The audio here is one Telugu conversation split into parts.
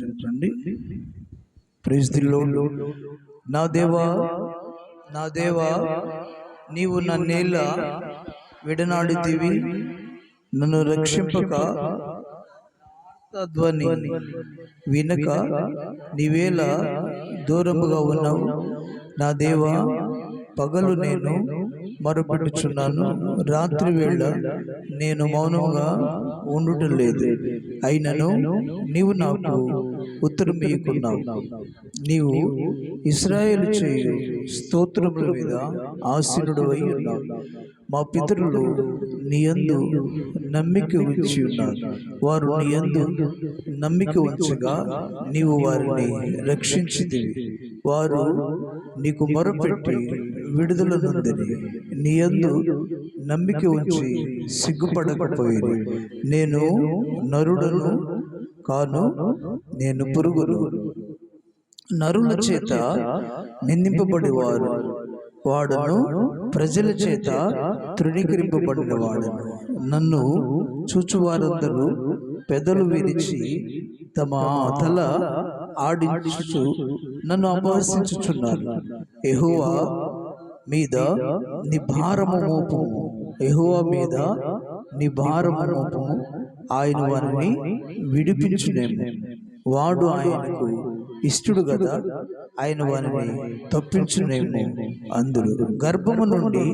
చెప్పండి ప్రైజ్ దిల్లో నా దేవా నా దేవా నీవు నన్నేళ్ళ విడనాడితివి నన్ను రక్షింపక ధ్వని వినక నీవేళ దూరముగా ఉన్నావు. నా దేవా పగలు నేను మరుపెట్టుచున్నాను. రాత్రి వేళ నేను మౌనంగా ఉండటం లేదు. అయినను నీవు నాకు ఉత్తరం ఇయ్యకున్నావు. నీవు ఇస్రాయేల్ చేయు స్తోత్రముల మీద ఆశీనుడు అయి ఉన్నావు. మా పితరులు నీ యందు నమ్మిక ఉంచి ఉన్నారు. వారు నీ యందు నమ్మిక ఉంచగా నీవు వారిని రక్షించితివి. వారు నీకు మొరపెట్టి విడుదల నొందని నీ యందు నమ్మిక ఉంచి సిగ్గుపడకపోయి నేను నరుడను కాను నేను పురుగును. నరుల చేత నిందింపబడి వారు వాడును ప్రజల చేత తృణీకరింపబడినవాడు నన్ను చూచువారందరూ పెదలు విరిచి తమ తల ఆడించు నన్ను అపహసించుచున్నారు. ఎహోవా మీద నీ భారము మోపము ఎహోవా మీద నీ భారము మోపము ఆయన వారిని విడిపించునేమో. వాడు ఆయనకు ఇష్టడు కదా ఆయన వారిని తప్పించునేమో. అందులో గర్భము నుండి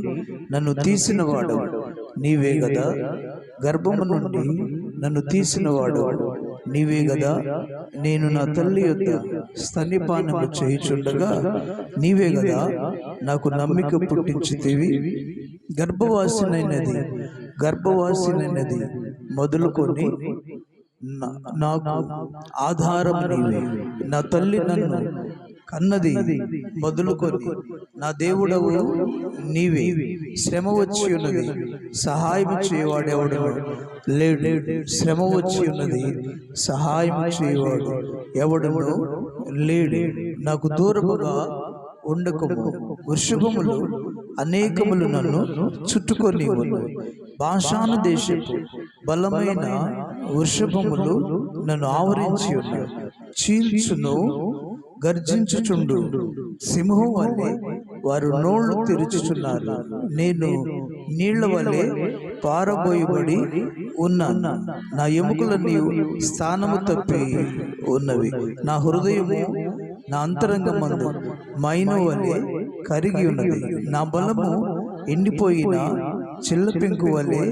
నన్ను తీసిన వాడు నీవే కదా గర్భము నుండి నన్ను తీసిన వాడు నీవే కదా నేను నా తల్లి యొక్క స్తన్యపానము చేయుచుండగా నీవే కదా నాకు నమ్మిక పుట్టించితివి? గర్భవాసినైనది. గర్భవాసినైనది. మొదలుకొని నాకు ఆధారం నీవే. నా తల్లి నన్ను కన్నది. మొదలుకొని నా దేవుడవు నీవే. శ్రమ వచ్చి ఉన్నది. సహాయం చేయవాడెవడు? లేడు. శ్రమ వచ్చి ఉన్నది. సహాయం చేయవాడు. ఎవడును? లేడు. నాకు దూరముగా ఉండకము. వృషభములు అనేకములు నన్ను చుట్టుకొని భాషాను దేశపు బలమైన వృషభములు నన్ను ఆవరించి ఉన్నాయి చీల్చును గర్జించుచుండు. సింహం వల్లే వారు నోళ్ళు తెరుచుచున్నారు. నేను నీళ్ళ వల్లే పారబోయబడి ఉన్నాను నా ఎముకలన్నీ స్థానము తప్పి ఉన్నవి. నా హృదయము నా అంతరంగమందు మైను వలె కరిగి ఉన్నది. నా బలము ఎండిపోయిన చిల్ల పెంకు వలె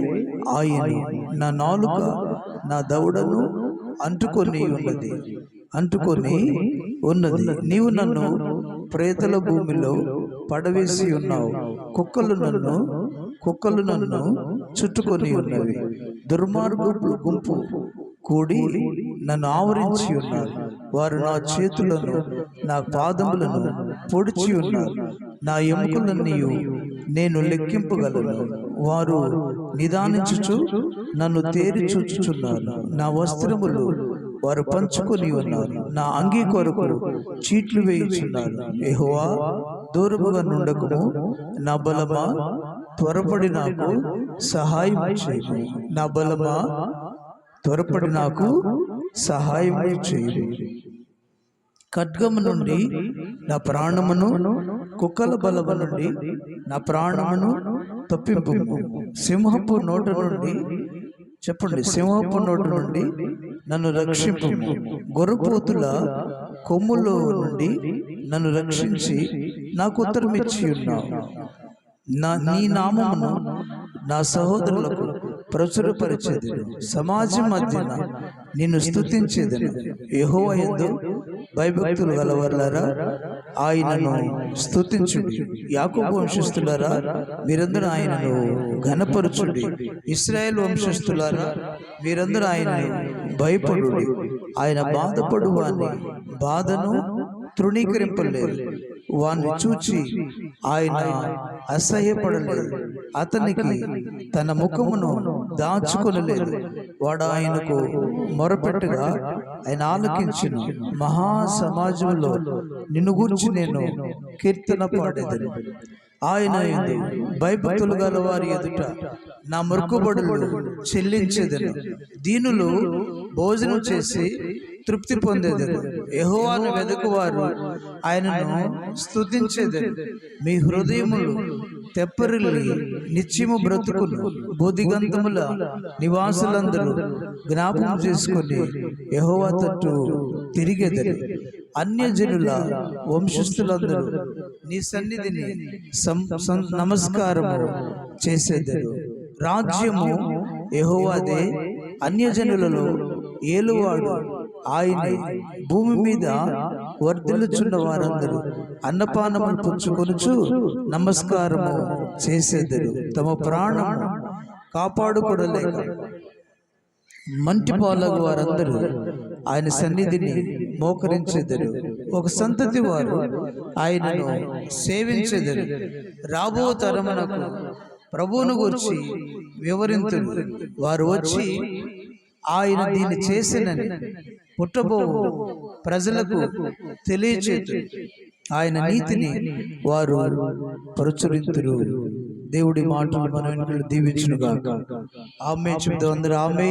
ఆయన. నా నాలుక నా దవడను అంటుకొని ఉన్నది. అంటుకొని ఉన్నది. నీవు నన్ను ప్రేతల భూమిలో పడవేసి ఉన్నావు కుక్కలు నన్ను కుక్కలు నన్ను చుట్టుకొని ఉన్నవి. దుర్మార్గుడు గుంపు కూడి నన్ను ఆవరించి ఉన్నారు. వారు నా చేతులను నా పాదములను పొడిచి ఉన్నారు. నా ఎముకలన్నీ నేను లెక్కింపగలను. వారు నిదానించుచు నన్ను తేరి చూచుచున్నారు. నా వస్త్రములు వారు పంచుకొని ఉన్నారు. నా అంగీ కొరకు చీట్లు వేయుచున్నారు. ఎహోవా దూరముగా నుండకము. నా బలమా త్వరపడి నాకు సహాయం చేయము. నా బలమా త్వరపడి నాకు సహాయం చేయు ఖడ్గము నుండి నా ప్రాణమును కుక్కల బలము నుండి నా ప్రాణమును తప్పింపు సింహపు నోట నుండి చెప్పండి సింహపు నోట నుండి నన్ను రక్షింపు గొర్రపోతుల కొమ్ములో నుండి నన్ను రక్షించి నాకు ఉత్తరం ఇచ్చి ఉన్నావు. నా నీ నామమును నా సహోదరులకు ప్రచురపరిచేది సమాజం మధ్యన నిన్ను స్తుతించేదను యెహోవా యందు భయభక్తులు గలవర్లారా ఆయనను స్తుతించుడి యాకోబు వంశస్థులారా మీరందరూ ఆయనను ఘనపరచుడి. ఇస్రాయేల్ వంశస్థులారా మీరందరూ ఆయనను భయపడుడి. ఆయన బాధపడు వాని బాధను తృణీకరింపలేదు వాణ్ణి చూచి ఆయన అసహ్యపడలేదు అతనికి తన ముఖమును దాచుకొనలేదు. వాడు ఆయనకు మొరపెట్టగా ఆయన ఆలకించిన. మహా సమాజంలో నిన్ను గురించి నేను కీర్తన పాడేదని. ఆయన యందు భయభక్తులు గల వారి ఎదుట నా మొక్కుబడులు చెల్లించేదను. దీనులు భోజనం చేసి తృప్తి పొందేదరు యెహోవాను వెదకువారు ఆయనను స్తుతించేదరు మీ హృదయములు తెప్పరిల్లి నిత్యము బ్రతుకును. బోధిగంతముల నివాసులందరూ జ్ఞాపకం చేసుకొని యెహోవా తట్టు తిరిగెదరు. అన్యజనుల వంశస్థులందరూ నీ సన్నిధిని నమస్కారము చేసేదరు. రాజ్యము యెహోవాదే అన్యజనులలో ఏలువాడు. ఆయన భూమి మీద వర్ధిల్లుచున్న వారందరూ అన్నపానములు పుచ్చుకొనుచు నమస్కారము చేసేదరు. తమ ప్రాణం కాపాడుకోడలేక మంటి పాలగు వారందరూ ఆయన సన్నిధిని మోకరించెదరు. ఒక సంతతి వారు ఆయనను సేవించెదరు. రాబో తరమునకు ప్రభువును గురించి వివరించరు వారు వచ్చి ఆయన దీన్ని చేసినని పుట్టబో ప్రజలకు తెలియచేతు ఆయన నీతిని వారు ప్రచురింతురు. దేవుడి మాటలు మన దీవించునుగా ఆమె చెప్తాం అందరూ ఆమె